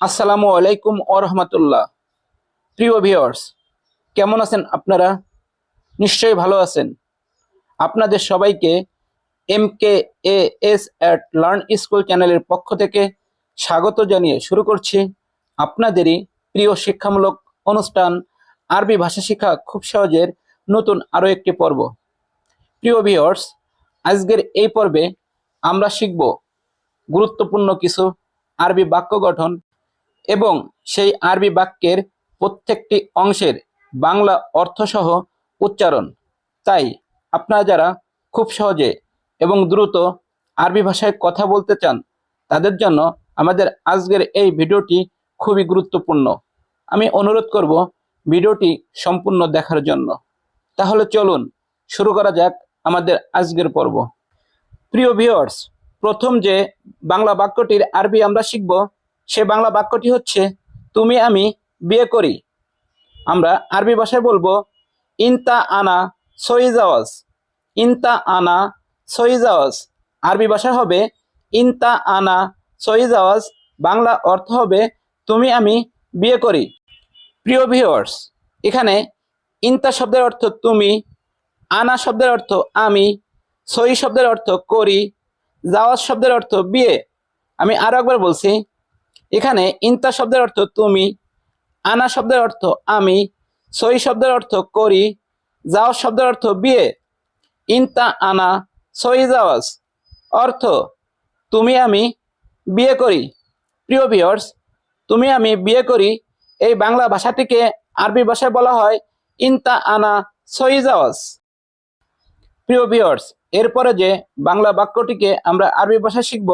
আসসালামু আলাইকুম ও রহমতুল্লাহ। প্রিয় ভিওয়ার্স কেমন আছেন আপনারা? নিশ্চয়ই ভালো আছেন। আপনাদের সবাইকে M K A S at learn school চ্যানেলের পক্ষ থেকে স্বাগত জানিয়ে শুরু করছি আপনাদেরই প্রিয় শিক্ষামূলক অনুষ্ঠান আরবি ভাষা শিক্ষা খুব সহজের নতুন আরও একটি পর্ব। প্রিয় ভিওয়ার্স আজকের এই পর্বে আমরা শিখব গুরুত্বপূর্ণ কিছু আরবি বাক্য গঠন এবং সেই আরবি বাক্যের প্রত্যেকটি অংশের বাংলা অর্থসহ উচ্চারণ। তাই আপনারা যারা খুব সহজে এবং দ্রুত আরবি ভাষায় কথা বলতে চান, তাদের জন্য আমাদের আজকের এই ভিডিওটি খুবই গুরুত্বপূর্ণ। আমি অনুরোধ করব ভিডিওটি সম্পূর্ণ দেখার জন্য। তাহলে চলুন শুরু করা যাক আমাদের আজকের পর্ব। প্রিয় ভিউয়ার্স প্রথম যে বাংলা বাক্যটির আরবি আমরা শিখব সে বাংলা বাক্যটি হচ্ছে, তুমি আমি বিয়ে করি। আমরা আরবি ভাষায় বলব, ইনতা আনা সইজাওয়াজ ইনতা আনা সইজাওয়াজ আরবি ভাষা হবে, ইনতা আনা সইজাওয়াজ বাংলা অর্থ হবে, তুমি আমি বিয়ে করি। প্রিয় ভিওয়ার্স এখানে ইনতা শব্দের অর্থ তুমি আনা শব্দের অর্থ আমি সই শব্দের অর্থ করি জাওয়াজ শব্দের অর্থ বিয়ে আমি আরও একবার বলছি এখানে ইনতা শব্দের অর্থ তুমি, আনা শব্দের অর্থ আমি, সই শব্দের অর্থ করি জাওয়াজ শব্দের অর্থ বিয়ে, ইনতা আনা, সই জাওয়াজ অর্থ তুমি আমি বিয়ে করি। প্রিয় ভিউয়ার্স তুমি আমি বিয়ে করি, এই বাংলা ভাষাটিকে আরবি ভাষায় বলা হয় ইনতা আনা, সই জাওয়াজ প্রিয় ভিউয়ার্স এরপরে যে বাংলা বাক্যটিকে আমরা আরবি ভাষায় শিখব,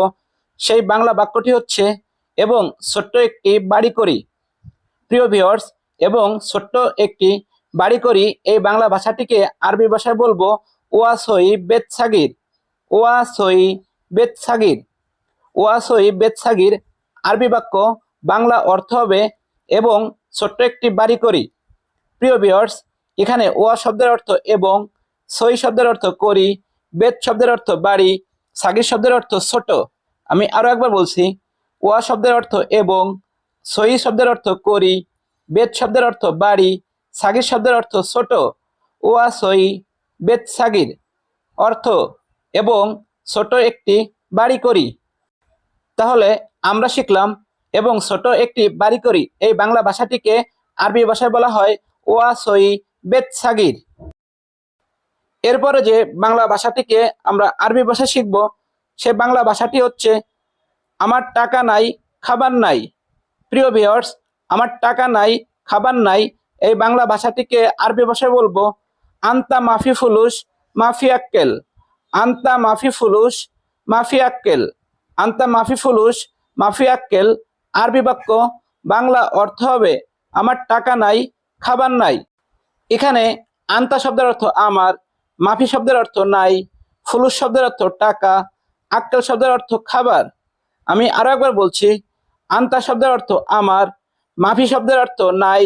সেই বাংলা বাক্যটি হচ্ছে এবং ছোট্ট একটি বাড়ি করি। প্রিয় ভিউয়ার্স এবং ছোট্ট একটি বাড়ি করি, এই বাংলা ভাষাটিকে আরবি ভাষায় বলব ওয়াসই বেতসাগির। ওয়াসই বেতসাগির। ওয়াসই বেতসাগির আরবি বাক্য বাংলা অর্থ হবে এবং ছোট্ট একটি বাড়ি করি। প্রিয় ভিউয়ার্স এখানে ওয়া শব্দের অর্থ এবং সই শব্দের অর্থ করি বেদ শব্দের অর্থ বাড়ি, সাগির শব্দের অর্থ ছোট। আমি আরও একবার বলছি ওয়া শব্দের অর্থ এবং সই শব্দের অর্থ করি, বেদ শব্দের অর্থ বাড়ি, সাগির শব্দের অর্থ ছোট, ওয়া সই বেদ সাগির, অর্থ এবং ছোট একটি বাড়ি করি। তাহলে আমরা শিখলাম এবং ছোট একটি বাড়ি করি। এই বাংলা ভাষাটিকে আরবি ভাষায় বলা হয় ওয়া সই বেদ সাগির। এরপরে যে বাংলা ভাষাটিকে আমরা আরবি ভাষায় শিখব, সে বাংলা ভাষাটি হচ্ছে আমার টাকা নাই, খাবার নাই। প্রিয় ভিওর্স আমার টাকা নাই, খাবার নাই, এই বাংলা ভাষাটিকে আরবি ভাষায় বলব, আন্তা মাফি ফুলুস, মাফি আক্কেল। আন্তা মাফি ফুলুস, মাফি আক্কেল। আন্তা মাফি ফুলুস, মাফি আক্কেল। আরবি বাক্য বাংলা অর্থ হবে, আমার টাকা নাই, খাবার নাই। এখানে আন্তা শব্দের অর্থ আমার, মাফি শব্দের অর্থ নাই, ফুলুস শব্দের অর্থ টাকা, আক্কেল শব্দের অর্থ খাবার। আমি আরও একবার বলছি, আন্তা শব্দের অর্থ আমার, মাফি শব্দের অর্থ নাই,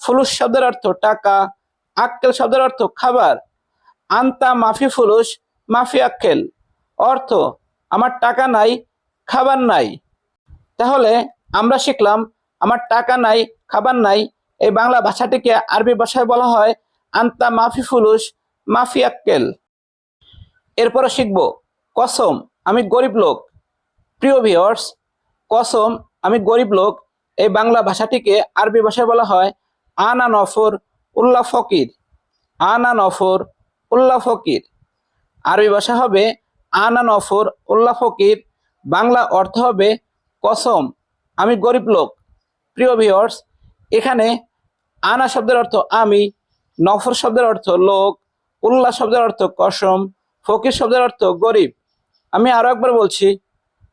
ফুলুস শব্দের অর্থ টাকা, আক্কেল শব্দের অর্থ খাবার। আন্তা মাফি ফুলুস, মাফি আক্কেল। অর্থ, আমার টাকা নাই, খাবার নাই। তাহলে আমরা শিখলাম, আমার টাকা নাই, খাবার নাই। এই বাংলা ভাষাটিকে আরবি ভাষায় বলা হয় আন্তা মাফি ফুলুস, মাফি আক্কেল। এরপরে শিখব, কসম, আমি গরিব লোক। প্রিয় ভিওর্স কসম, আমি গরিব লোক, এই বাংলা ভাষাটিকে আরবি ভাষায় বলা হয় আনা নফর উল্লাহ ফকির। আনা নফর উল্লাহ ফকির। আরবি ভাষা হবে আনা নফর উল্লাহ ফকির, বাংলা অর্থ হবে কসম, আমি গরিব লোক। প্রিয় ভিওর্স এখানে আনা শব্দের অর্থ আমি, নফর শব্দের অর্থ লোক উল্লাহ শব্দের অর্থ কসম, ফকির শব্দের অর্থ গরিব। আমি আরও একবার বলছি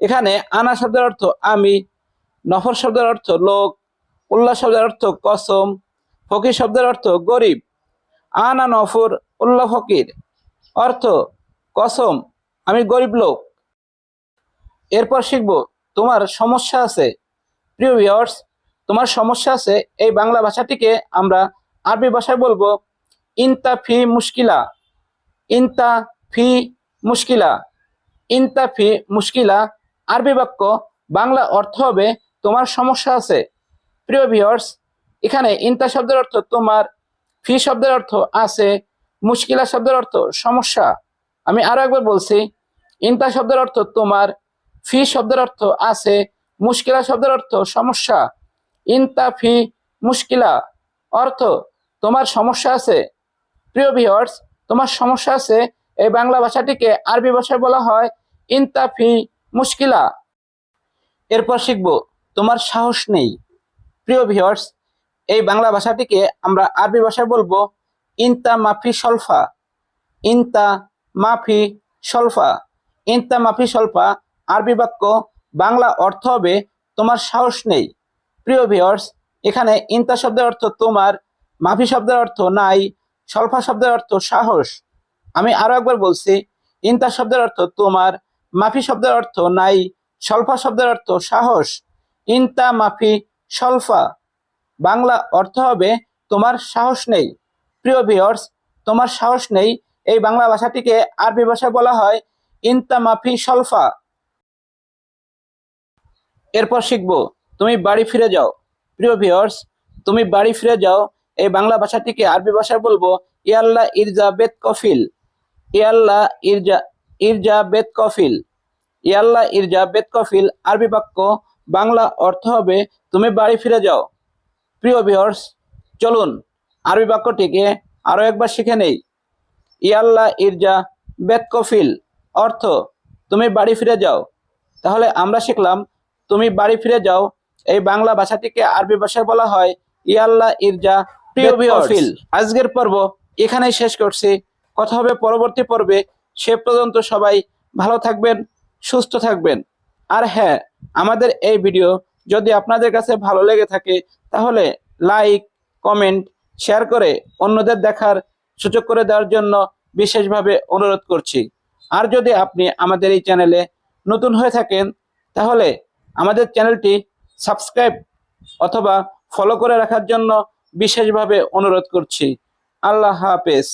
এখানে আনা শব্দের অর্থ আমি নফর শব্দের অর্থ লোক উল্লাহ শব্দের অর্থ কসম, ফকির শব্দের অর্থ গরিব, আনা নফর উল্লাহ ফকির, অর্থ কসম, আমি গরিব লোক। এরপর শিখব, তোমার সমস্যা আছে। প্রিয় ভিউয়ার্স তোমার সমস্যা আছে, এই বাংলা ভাষাটিকে আমরা আরবি ভাষায় বলব ইনতা ফি মুশকিলা। ইনতা ফি মুশকিলা। ইনতা ফি মুশকিলা আরবি বাক্য, বাংলা অর্থ হবে তোমার সমস্যা আছে। প্রিয় ভিউয়ার্স এখানে ইন্তা শব্দের অর্থ তোমার, ফি শব্দের অর্থ আছে, মুশকিলা শব্দের অর্থ সমস্যা। আমি আরও একবার বলছি, ইন্তা শব্দের অর্থ তোমার, ফি শব্দের অর্থ আছে, মুশকিলা শব্দের অর্থ সমস্যা। ইন্তা ফি মুশকিলা অর্থ তোমার সমস্যা আছে। প্রিয় ভিউয়ার্স তোমার সমস্যা আছে, এই বাংলা ভাষাটিকে আরবি ভাষায় বলা হয় ইন্তাফি মুশকিলা। এরপর শিখব, তোমার সাহস নেই। প্রিয় ভিউয়ার্স এই বাংলা ভাষাটিকে আমরা আরবি ভাষায় বলব ইনতা মাফি সলফা। ইনতা মাফি সলফা। ইনতা মাফি সলফা, আরবি বাক্য, বাংলা অর্থ হবে তোমার সাহস নেই। প্রিয় ভিউয়ার্স এখানে ইনতা শব্দের অর্থ তোমার, মাফি শব্দের অর্থ নাই, সলফা শব্দের অর্থ সাহস। আমি আরও একবার বলছি, ইনতা শব্দের অর্থ তোমার মাফি শব্দের অর্থ নাই, সলফা শব্দের অর্থ সাহস। ইনতা মাফি সলফা। বাংলা অর্থ হবে, তোমার সাহস নেই। প্রিয় ভিউয়ার্স তোমার সাহস নেই। এই বাংলা ভাষাটিকে আরবি ভাষায় বলা হয়, ইনতা মাফি সলফা। এরপর শিখব, তুমি বাড়ি ফিরে যাও। প্রিয় ভিউয়ার্স তুমি বাড়ি ফিরে যাও। এই বাংলা ভাষাটিকে আরবি ভাষায় বলব, ইয়াল্লা ইরজা বেত কফিল। ইয়াল্লা ইরজা ইরজা বেত কফিল। ইয়াল্লা ইরজা বেত কফিল আরবি বাক্য বাংলা অর্থ হবে তুমি বাড়ি ফিরে যাও। প্রিয় ভিউয়ার্স চলুন আরবি বাক্যটিকে আরও একবার শিখে নেই। ইয়াল্লা ইরজা বেত কফিল অর্থ তুমি বাড়ি ফিরে যাও। তাহলে আমরা শিখলাম তুমি বাড়ি ফিরে যাও। এই বাংলা ভাষাটিকে আরবি ভাষায় বলা হয় ইয়াল্লা ইরজা প্রিয় ভিউয়ার্স আজকের পর্ব এখানেই শেষ করছি। কথা হবে পরবর্তী পর্বে। সে পর্যন্ত সবাই ভালো থাকবেন, সুস্থ থাকবেন। আর হ্যাঁ আমাদের এই ভিডিও যদি আপনাদের কাছে ভালো লেগে থাকে, তাহলে লাইক, কমেন্ট, শেয়ার করে অন্যদের দেখার সুযোগ করে দেওয়ার জন্য বিশেষভাবে অনুরোধ করছি। আর যদি আপনি আমাদের এই চ্যানেলে নতুন হয়ে থাকেন, তাহলে আমাদের চ্যানেলটি সাবস্ক্রাইব অথবা ফলো করে রাখার জন্য বিশেষভাবে অনুরোধ করছি। আল্লাহ হাফেজ।